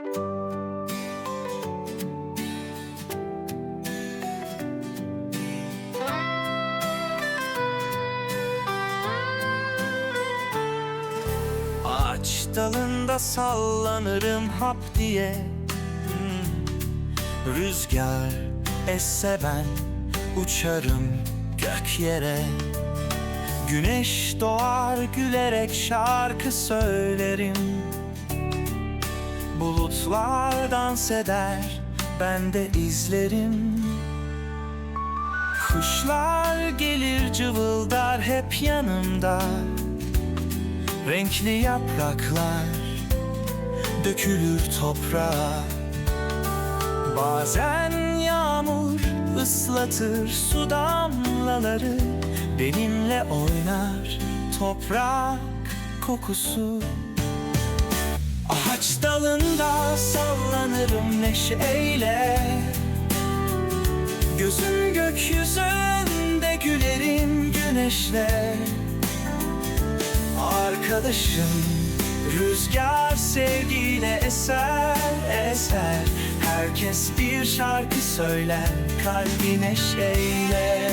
Ağaç dalında sallanırım hap diye. Hmm. Rüzgar esse ben uçarım gök yere. Güneş doğar gülerek şarkı söylerim Bulutlar dans eder ben de izlerim. Kuşlar gelir cıvıldar hep yanımda. Renkli yapraklar dökülür toprağa. Bazen yağmur ıslatır su damlaları Benimle oynar toprak kokusu Ağaç dalında sallanırım neşeyle. Gözüm gökyüzünde gülerim güneşle. Arkadaşım Rüzgar sevgiyle eser eser. Herkes bir şarkı söyler kalbi neşeyle